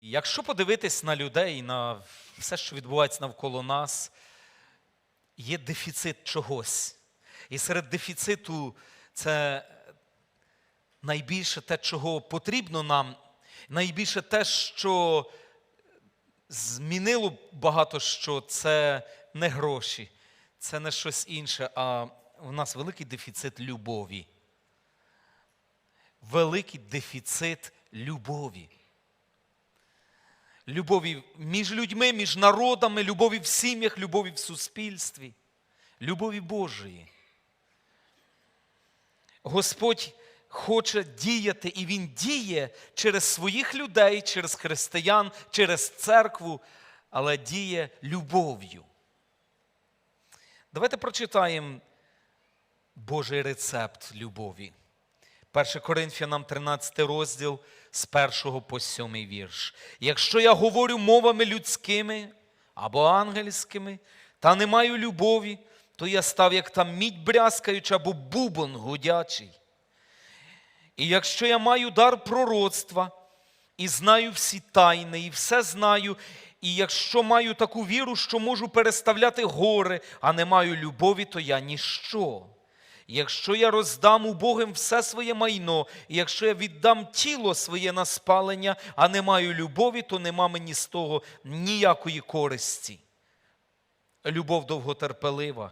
Якщо подивитись на людей, на все, що відбувається навколо нас, є дефіцит чогось. І серед дефіциту це найбільше те, чого потрібно нам, найбільше те, що змінило багато що, це не гроші, це не щось інше, а в нас великий дефіцит любові. Великий дефіцит любові. Любові між людьми, між народами, любові в сім'ях, любові в суспільстві, любові Божої. Господь хоче діяти, і Він діє через своїх людей, через християн, через церкву, але діє любов'ю. Давайте прочитаємо Божий рецепт любові. 1 Коринфянам 13 розділ з 1 по 7 вірш. Якщо я говорю мовами людськими або ангельськими, та не маю любові, то я став як там мідь брязкаюча або бубон гудячий. І якщо я маю дар пророцтва і знаю всі тайни, і все знаю, і якщо маю таку віру, що можу переставляти гори, а не маю любові, то я ніщо. Якщо я роздам убогим все своє майно, якщо я віддам тіло своє на спалення, а не маю любові, то нема мені з того ніякої користі. Любов довготерпелива,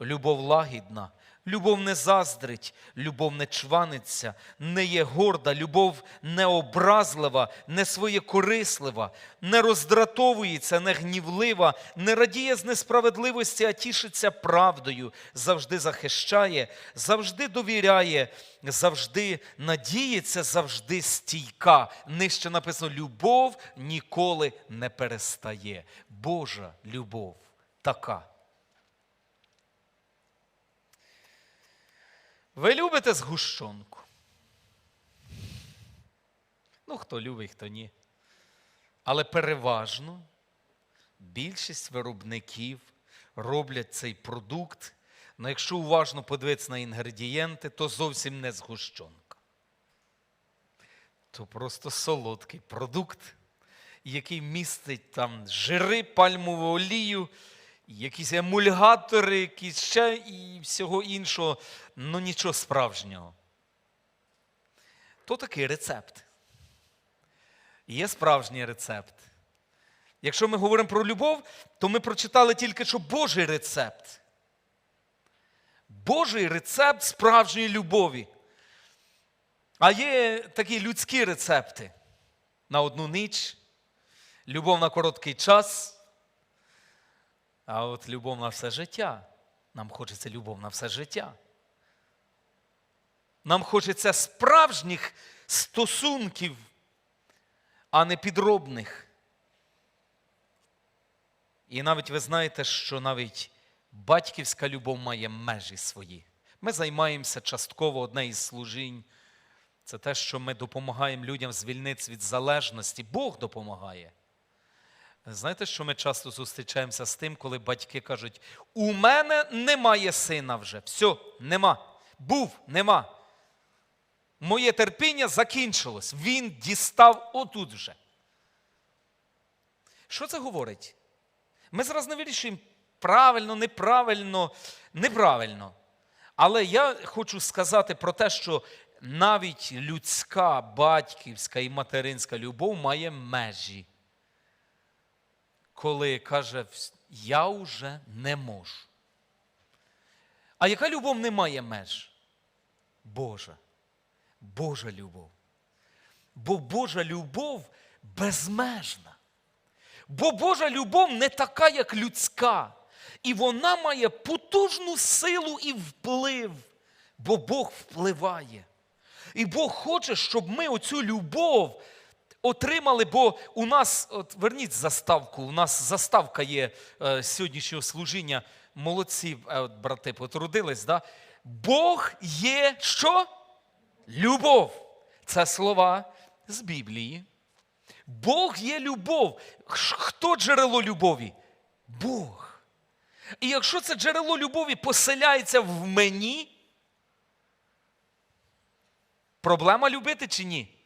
любов лагідна, любов не заздрить, любов не чваниться, не є горда, любов не образлива, не своєкорислива, не роздратовується, не гнівлива, не радіє з несправедливості, а тішиться правдою, завжди захищає, завжди довіряє, завжди надіється, завжди стійка. Нижче написано: любов ніколи не перестає. Божа любов така. Ви любите згущенку? Ну, хто любить, хто ні. Але переважно більшість виробників роблять цей продукт. Ну, якщо уважно подивитися на інгредієнти, то зовсім не згущенка. То просто солодкий продукт, який містить там жири, пальмову олію, якісь емульгатори, якісь ще і всього іншого, ну нічого справжнього. То такий рецепт. Є справжній рецепт. Якщо ми говоримо про любов, то ми прочитали тільки що Божий рецепт. Божий рецепт справжньої любові. А є такі людські рецепти на одну ніч, любов на короткий час. А от любов на все життя. Нам хочеться любов на все життя. Нам хочеться справжніх стосунків, а не підробних. І навіть ви знаєте, що навіть батьківська любов має межі свої. Ми займаємося частково одне із служінь. Це те, що ми допомагаємо людям звільнитися від залежності. Бог допомагає. Знаєте, що ми часто зустрічаємося з тим, коли батьки кажуть: у мене немає сина вже. Все, нема. Був, нема. Моє терпіння закінчилось. Він дістав отут вже. Що це говорить? Ми зараз не вирішуємо правильно, неправильно, неправильно. Але я хочу сказати про те, що навіть людська, батьківська і материнська любов має межі коли каже, я вже не можу. А яка любов не має меж? Божа. Божа любов. Бо Божа любов безмежна. Бо Божа любов не така, як людська. І вона має потужну силу і вплив, бо Бог впливає. І Бог хоче, щоб ми оцю любов отримали, бо у нас, от верніть заставку, у нас заставка є е, сьогоднішнього служіння. Молодці, е, от, брати, потрудились, да? Бог є що? Любов. Це слова з Біблії. Бог є любов. Хто джерело любові? Бог. І якщо це джерело любові поселяється в мені, проблема любити чи ні?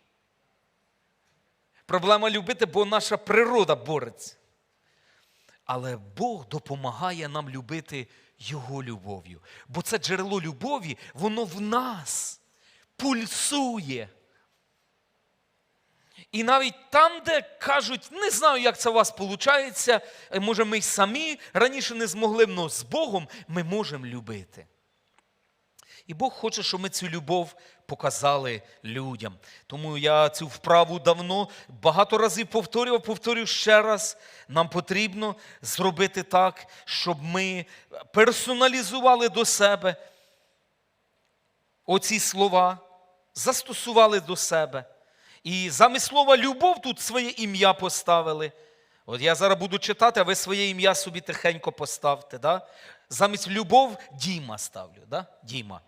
Проблема любити, бо наша природа бореться. Але Бог допомагає нам любити Його любов'ю. Бо це джерело любові, воно в нас пульсує. І навіть там, де кажуть, не знаю, як це у вас виходить, може, ми й самі раніше не змогли, але з Богом ми можемо любити. І Бог хоче, щоб ми цю любов показали людям. Тому я цю вправу давно багато разів повторював, повторюю ще раз. Нам потрібно зробити так, щоб ми персоналізували до себе оці слова, застосували до себе. І замість слова любов тут своє ім'я поставили. От я зараз буду читати, а ви своє ім'я собі тихенько поставте. Да? Замість любов Діма ставлю. Да? Діма.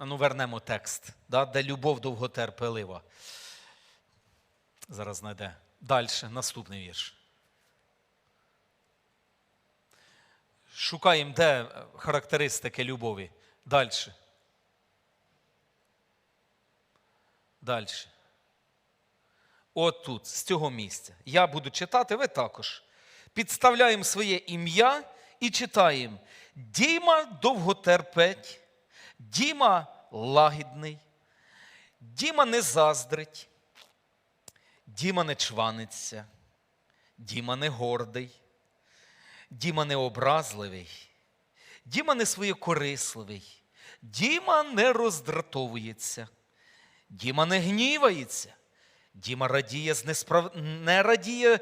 Ну вернемо текст, да? де любов довготерпелива. Зараз знайде. Далі, наступний вірш. Шукаємо, де е, характеристики любові. Далі. Далі. От тут, з цього місця. Я буду читати, ви також. Підставляємо своє ім'я і читаємо. Діма довготерпеть, Діма лагідний, Діма не заздрить, Діма не чваниться, Діма не гордий, Діма не образливий, Діма не своєкорисливий, Діма не роздратовується, Діма не гнівається, Діма радіє з несправ... не радіє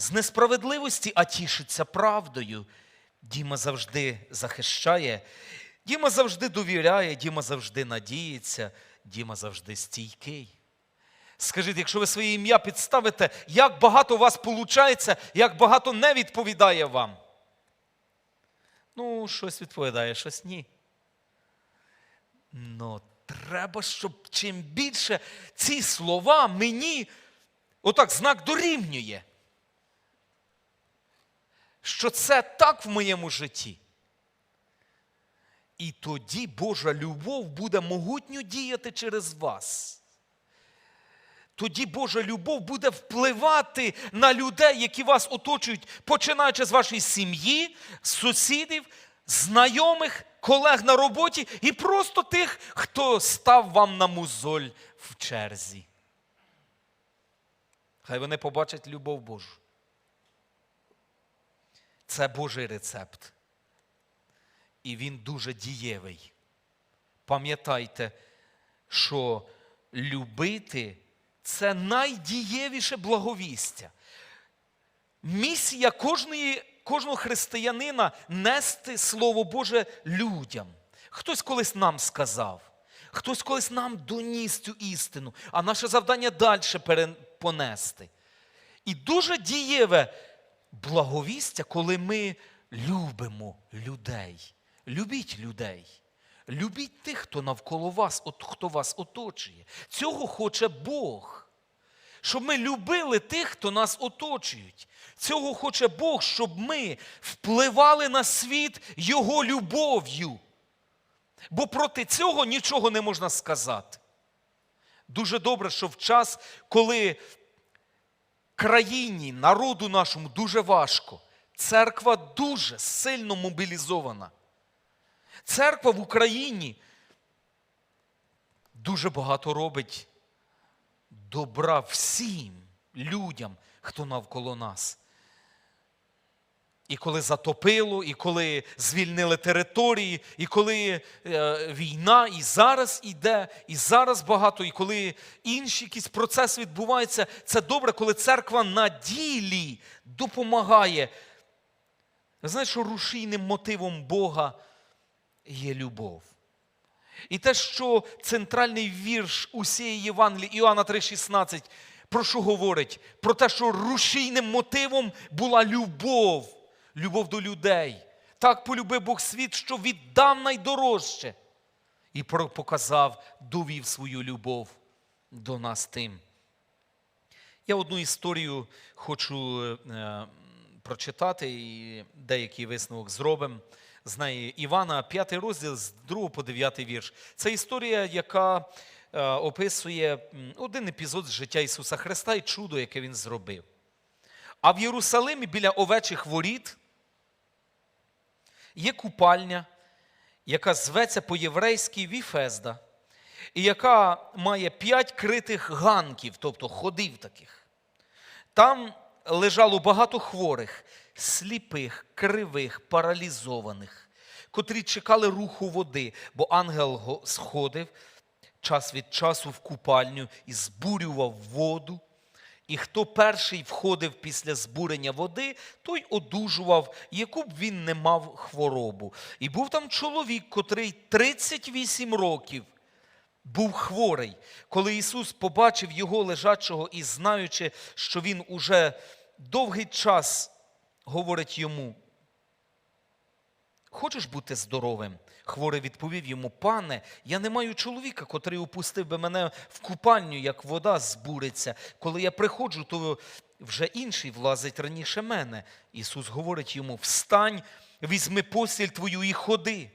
з несправедливості, а тішиться правдою. Діма завжди захищає, Діма завжди довіряє, Діма завжди надіється, Діма завжди стійкий. Скажіть, якщо ви своє ім'я підставите, як багато у вас виходить, як багато не відповідає вам? Ну, щось відповідає, щось ні. Ну, треба, щоб чим більше ці слова мені отак знак дорівнює. Що це так в моєму житті. І тоді Божа любов буде могутньо діяти через вас. Тоді Божа любов буде впливати на людей, які вас оточують, починаючи з вашої сім'ї, сусідів, знайомих, колег на роботі і просто тих, хто став вам на музоль в черзі. Хай вони побачать любов Божу. Це Божий рецепт. І він дуже дієвий. Пам'ятайте, що любити це найдієвіше благовістя. Місія кожної, кожного християнина нести Слово Боже людям. Хтось колись нам сказав, хтось колись нам доніс цю істину, а наше завдання далі понести. І дуже дієве благовістя, коли ми любимо людей. Любіть людей. Любіть тих, хто навколо вас, от, хто вас оточує. Цього хоче Бог. Щоб ми любили тих, хто нас оточують. Цього хоче Бог, щоб ми впливали на світ Його любов'ю. Бо проти цього нічого не можна сказати. Дуже добре, що в час, коли країні, народу нашому дуже важко, церква дуже сильно мобілізована. Церква в Україні дуже багато робить добра всім людям, хто навколо нас. І коли затопило, і коли звільнили території, і коли е, війна, і зараз іде, і зараз багато, і коли інші якісь процеси відбуваються, це добре, коли церква на ділі допомагає. Ви знаєте, що рушійним мотивом Бога є любов. І те, що центральний вірш усієї Євангелії Іоанна 3,16, про що говорить? Про те, що рушійним мотивом була любов, любов до людей. Так полюбив Бог світ, що віддав найдорожче. І показав, довів свою любов до нас тим. Я одну історію хочу е, прочитати і деякий висновок зробимо. З Івана, 5 розділ з 2 по 9 вірш. Це історія, яка е, описує один епізод з життя Ісуса Христа і чудо, яке Він зробив. А в Єрусалимі біля овечих воріт є купальня, яка зветься по-єврейськи Віфезда, і яка має п'ять критих ганків, тобто ходив таких. Там лежало багато хворих, сліпих, кривих, паралізованих, котрі чекали руху води, бо ангел сходив час від часу в купальню і збурював воду. І хто перший входив після збурення води, той одужував, яку б він не мав хворобу. І був там чоловік, котрий 38 років був хворий. Коли Ісус побачив його лежачого і знаючи, що він уже довгий час говорить йому, Хочеш бути здоровим? Хворий відповів йому, пане, я не маю чоловіка, котрий опустив би мене в купальню, як вода збуриться. Коли я приходжу, то вже інший влазить раніше мене. Ісус говорить йому: Встань, візьми постіль твою і ходи.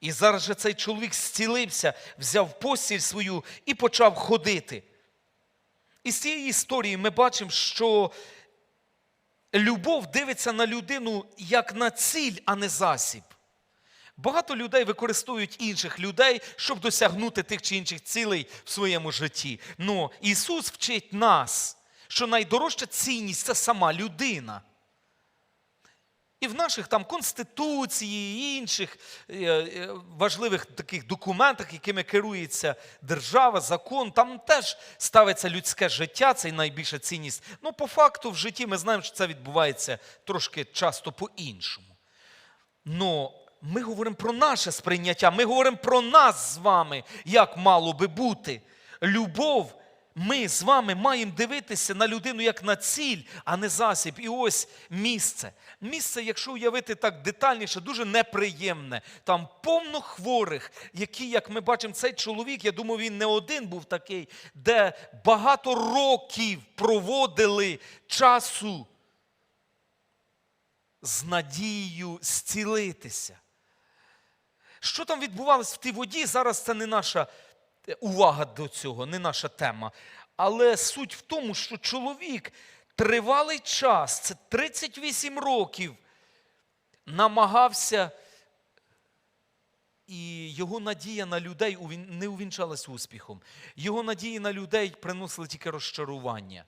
І зараз же цей чоловік зцілився, взяв постіль свою і почав ходити. І з цієї історії ми бачимо, що любов дивиться на людину як на ціль, а не засіб. Багато людей використовують інших людей, щоб досягнути тих чи інших цілей в своєму житті. Ну, Ісус вчить нас, що найдорожча цінність це сама людина. І в наших там конституції і інших е, е, важливих таких документах, якими керується держава, закон, там теж ставиться людське життя, це найбільша цінність. Ну, по факту, в житті ми знаємо, що це відбувається трошки часто по-іншому. Но ми говоримо про наше сприйняття, ми говоримо про нас з вами, як мало би бути. Любов, ми з вами маємо дивитися на людину як на ціль, а не засіб. І ось місце. Місце, якщо уявити так детальніше, дуже неприємне. Там повно хворих, які, як ми бачимо, цей чоловік, я думаю, він не один був такий, де багато років проводили часу з надією зцілитися. Що там відбувалось в тій воді? Зараз це не наша е, увага до цього, не наша тема. Але суть в тому, що чоловік тривалий час, це 38 років, намагався, і його надія на людей не увінчалась успіхом. Його надії на людей приносили тільки розчарування.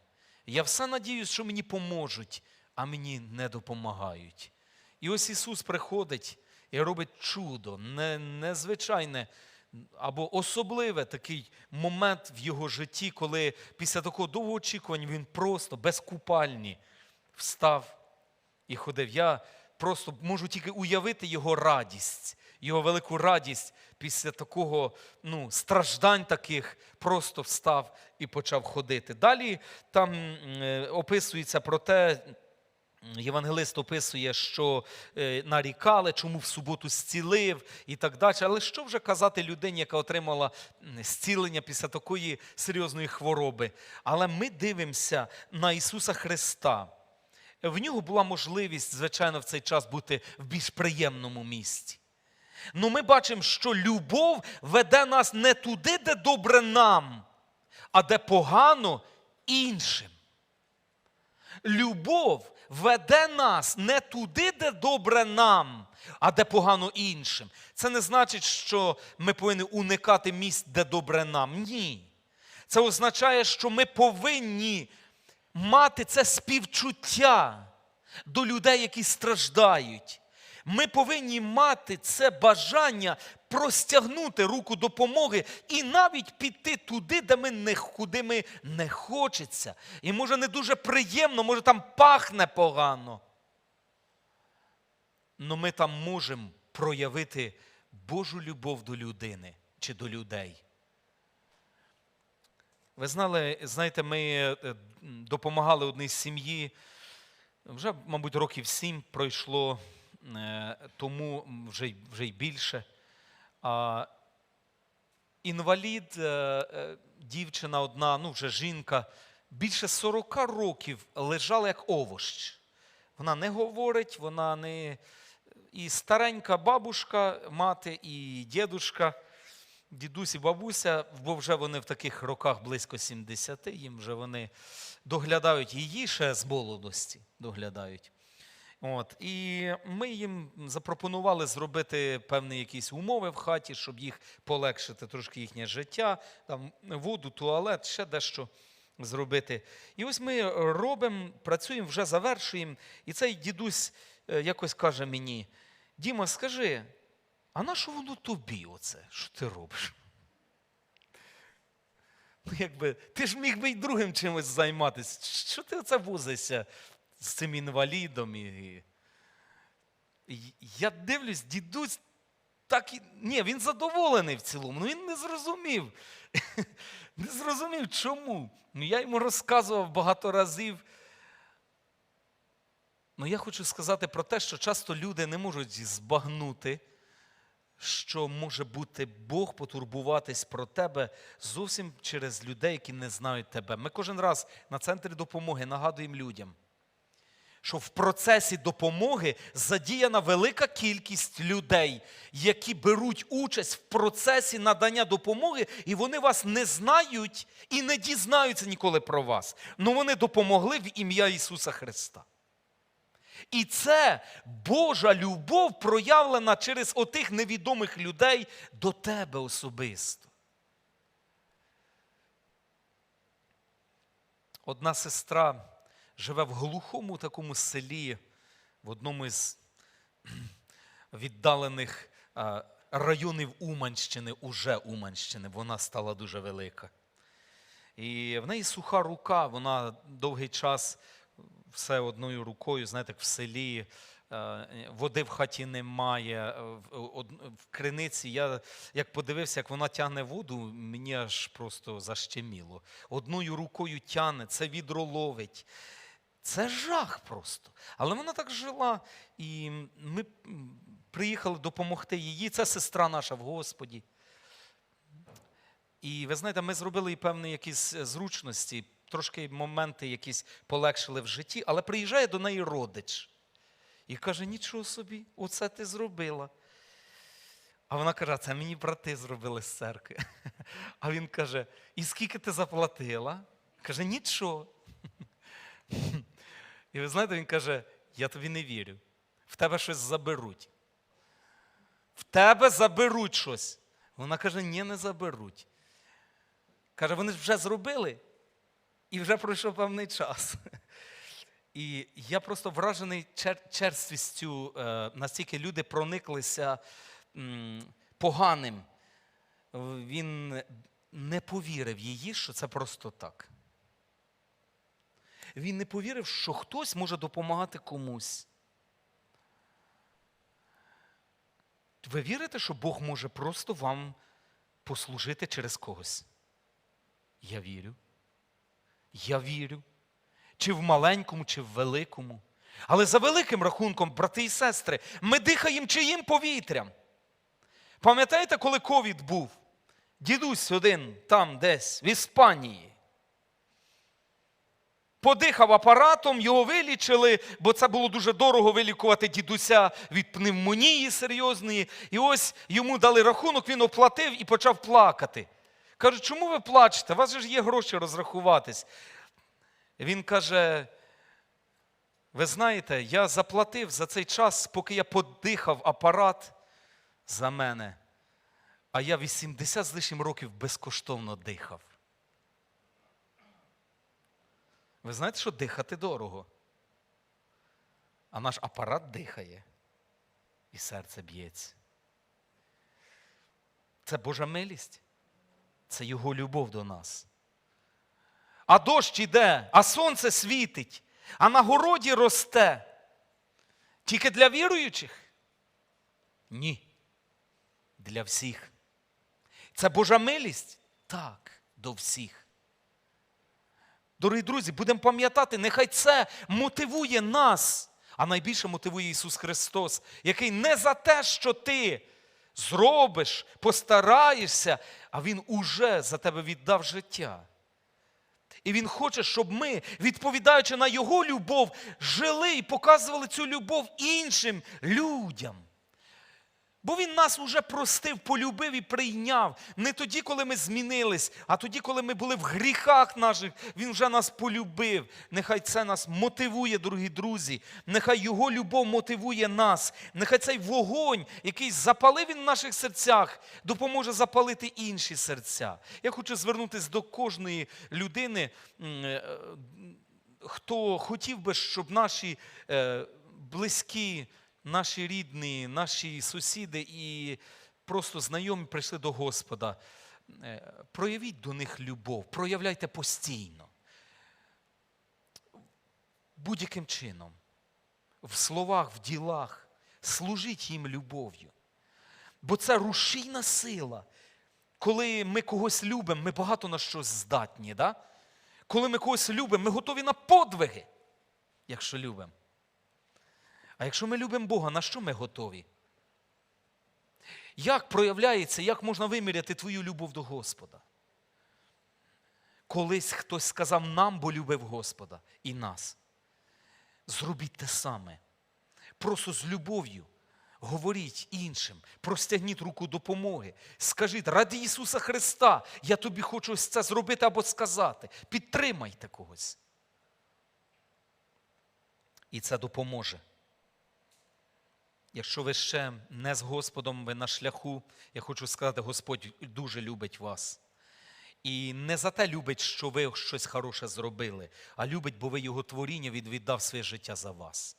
Я все надіюсь, що мені поможуть, а мені не допомагають. І ось Ісус приходить і робить чудо, не, незвичайне або особливе такий момент в його житті, коли після такого довгого очікування він просто без купальні встав і ходив. Я просто можу тільки уявити його радість, його велику радість після такого ну, страждань таких, просто встав і почав ходити. Далі там е, описується про те. Євангелист описує, що е, нарікали, чому в суботу зцілив і так далі. Але що вже казати людині, яка отримала зцілення після такої серйозної хвороби? Але ми дивимося на Ісуса Христа. В нього була можливість, звичайно, в цей час бути в більш приємному місці. Ну ми бачимо, що любов веде нас не туди, де добре нам, а де погано іншим. Любов веде нас не туди, де добре нам, а де погано іншим. Це не значить, що ми повинні уникати місць, де добре нам. Ні. Це означає, що ми повинні мати це співчуття до людей, які страждають. Ми повинні мати це бажання простягнути руку допомоги і навіть піти туди, де ми не, куди ми не хочеться. І може не дуже приємно, може там пахне погано. Но ми там можемо проявити Божу любов до людини чи до людей. Ви знали, знаєте, ми е, допомагали одній сім'ї. Вже, мабуть, років сім пройшло, тому вже, вже й більше. А, інвалід, е, е, дівчина одна, ну вже жінка, більше 40 років лежала як овощ. Вона не говорить, вона не. І старенька бабушка, мати, і дідушка, дідусь і бабуся, бо вже вони в таких роках близько 70, їм вже вони доглядають її ще з молодості. доглядають. От, і ми їм запропонували зробити певні якісь умови в хаті, щоб їх полегшити трошки їхнє життя, там воду, туалет, ще дещо зробити. І ось ми робимо, працюємо, вже завершуємо. І цей дідусь е, якось каже мені: Діма, скажи, а на що воно тобі оце? Що ти робиш? Ну, якби, ти ж міг би й другим чимось займатися. Що ти оце возишся з цим інвалідом? І... я дивлюсь, дідусь так і. Ні, він задоволений в цілому, ну він не зрозумів. Не зрозумів, чому. Ну, я йому розказував багато разів. Ну, я хочу сказати про те, що часто люди не можуть збагнути, що може бути Бог потурбуватись про тебе зовсім через людей, які не знають тебе. Ми кожен раз на центрі допомоги нагадуємо людям, що в процесі допомоги задіяна велика кількість людей, які беруть участь в процесі надання допомоги, і вони вас не знають і не дізнаються ніколи про вас. Ну вони допомогли в ім'я Ісуса Христа. І це Божа любов проявлена через отих невідомих людей до тебе особисто. Одна сестра живе в глухому такому селі, в одному із віддалених районів Уманщини, уже Уманщини. Вона стала дуже велика. І в неї суха рука, вона довгий час все одною рукою, знаєте, в селі. е, Води в хаті немає. е, в криниці я як подивився, як вона тягне воду, мені аж просто защеміло. Одною рукою тягне, це відро ловить. Це жах просто. Але вона так жила, і ми приїхали допомогти їй. Це сестра наша в Господі. І ви знаєте, ми зробили їй певні якісь е, зручності, трошки моменти якісь полегшили в житті, але приїжджає до неї родич і каже: нічого собі, оце ти зробила. А вона каже, це мені брати зробили з церкви. А він каже: і скільки ти заплатила? Каже, нічого. І ви знаєте, він каже: я тобі не вірю. В тебе щось заберуть. В тебе заберуть щось. Вона каже, ні, не заберуть. Каже, вони ж вже зробили, і вже пройшов певний час. І я просто вражений чер- черствістю, е, настільки люди прониклися поганим. Він не повірив її, що це просто так. Він не повірив, що хтось може допомагати комусь. Ви вірите, що Бог може просто вам послужити через когось? Я вірю. Я вірю. Чи в маленькому, чи в великому. Але за великим рахунком, брати і сестри, ми дихаємо чиїм повітрям. Пам'ятаєте, коли ковід був? Дідусь один там десь, в Іспанії. Подихав апаратом, його вилічили, бо це було дуже дорого вилікувати дідуся від пневмонії серйозної. І ось йому дали рахунок, він оплатив і почав плакати. Кажуть, чому ви плачете? У вас же ж є гроші розрахуватись. Він каже: ви знаєте, я заплатив за цей час, поки я подихав апарат за мене, а я 80 з лишнім років безкоштовно дихав. Ви знаєте, що дихати дорого? А наш апарат дихає, і серце б'ється. Це Божа милість, це Його любов до нас. А дощ іде, а сонце світить, а на городі росте. Тільки для віруючих? Ні. Для всіх. Це Божа милість? Так, до всіх. Дорогі друзі, будемо пам'ятати, нехай це мотивує нас, а найбільше мотивує Ісус Христос, який не за те, що ти зробиш, постараєшся, а Він уже за тебе віддав життя. І Він хоче, щоб ми, відповідаючи на Його любов, жили і показували цю любов іншим людям. Бо він нас уже простив, полюбив і прийняв. Не тоді, коли ми змінились, а тоді, коли ми були в гріхах наших, він вже нас полюбив. Нехай це нас мотивує, дорогі друзі. Нехай його любов мотивує нас. Нехай цей вогонь, який запалив він в наших серцях, допоможе запалити інші серця. Я хочу звернутися до кожної людини, е, хто хотів би, щоб наші е, близькі наші рідні, наші сусіди і просто знайомі прийшли до Господа. Е, Проявіть до них любов, проявляйте постійно. Будь-яким чином, в словах, в ділах, служіть їм любов'ю. Бо це рушійна сила. Коли ми когось любимо, ми багато на щось здатні. Да? Коли ми когось любимо, ми готові на подвиги, якщо любимо. А якщо ми любимо Бога, на що ми готові? Як проявляється, як можна виміряти твою любов до Господа? Колись хтось сказав нам, бо любив Господа і нас. Зробіть те саме. Просто з любов'ю говоріть іншим, простягніть руку допомоги. Скажіть, ради Ісуса Христа, я тобі хочу ось це зробити або сказати. Підтримайте когось. І це допоможе. Якщо ви ще не з Господом, ви на шляху, я хочу сказати, Господь дуже любить вас. І не за те любить, що ви щось хороше зробили, а любить, бо ви його творіння він віддав своє життя за вас.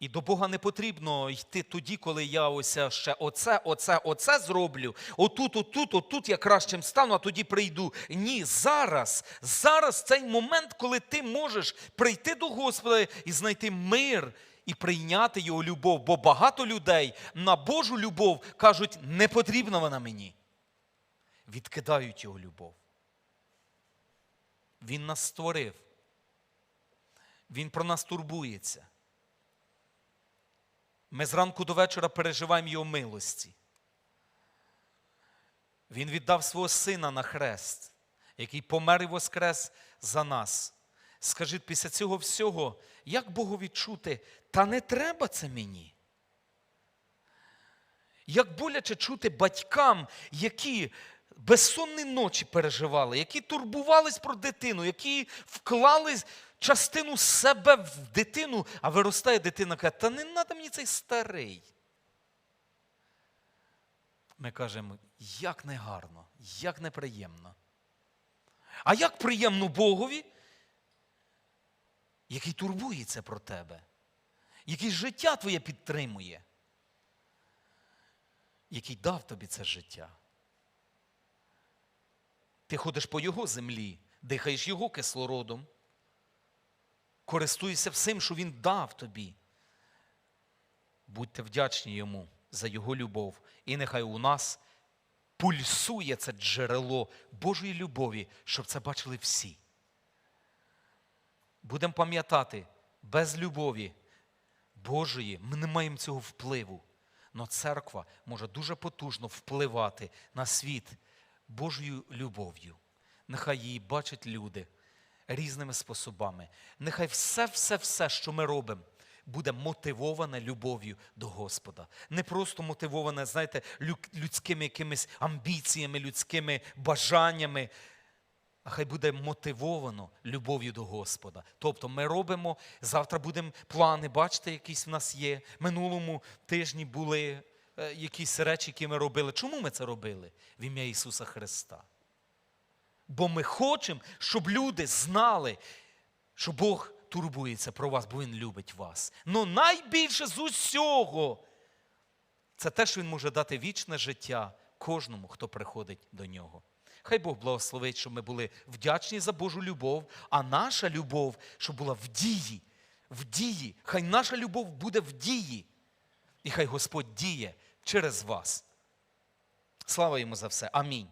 І до Бога не потрібно йти тоді, коли я ось ще оце, оце, оце зроблю. Отут, отут, отут я кращим стану, а тоді прийду. Ні, зараз, зараз цей момент, коли ти можеш прийти до Господа і знайти мир і прийняти його любов. Бо багато людей на Божу любов кажуть, не потрібна вона мені. Відкидають його любов. Він нас створив. Він про нас турбується. Ми зранку до вечора переживаємо Його милості. Він віддав свого сина на хрест, який помер і воскрес за нас. Скажіть після цього всього, як Богу відчути, та не треба це мені? Як боляче чути батькам, які безсонні ночі переживали, які турбувались про дитину, які вклали частину себе в дитину, а виростає дитина каже, та не треба мені цей старий. Ми кажемо, як негарно, як неприємно. А як приємно Богові, який турбується про тебе, який життя твоє підтримує, який дав тобі це життя. Ти ходиш по його землі, дихаєш його кислородом, користуєшся всім, що він дав тобі. Будьте вдячні йому за його любов. І нехай у нас пульсує це джерело Божої любові, щоб це бачили всі. Будемо пам'ятати, без любові Божої ми не маємо цього впливу. Но церква може дуже потужно впливати на світ Божою любов'ю. Нехай її бачать люди різними способами. Нехай все, все, все, що ми робимо, буде мотивоване любов'ю до Господа. Не просто мотивоване, знаєте, лю- людськими якимись амбіціями, людськими бажаннями. А хай буде мотивовано любов'ю до Господа. Тобто ми робимо, завтра будемо плани, бачите, якісь в нас є. Минулому тижні були е, якісь речі, які ми робили. Чому ми це робили? В ім'я Ісуса Христа. Бо ми хочемо, щоб люди знали, що Бог турбується про вас, бо Він любить вас. Ну найбільше з усього це те, що Він може дати вічне життя кожному, хто приходить до нього. Хай Бог благословить, щоб ми були вдячні за Божу любов, а наша любов, щоб була в дії. В дії. Хай наша любов буде в дії. І хай Господь діє через вас. Слава йому за все. Амінь.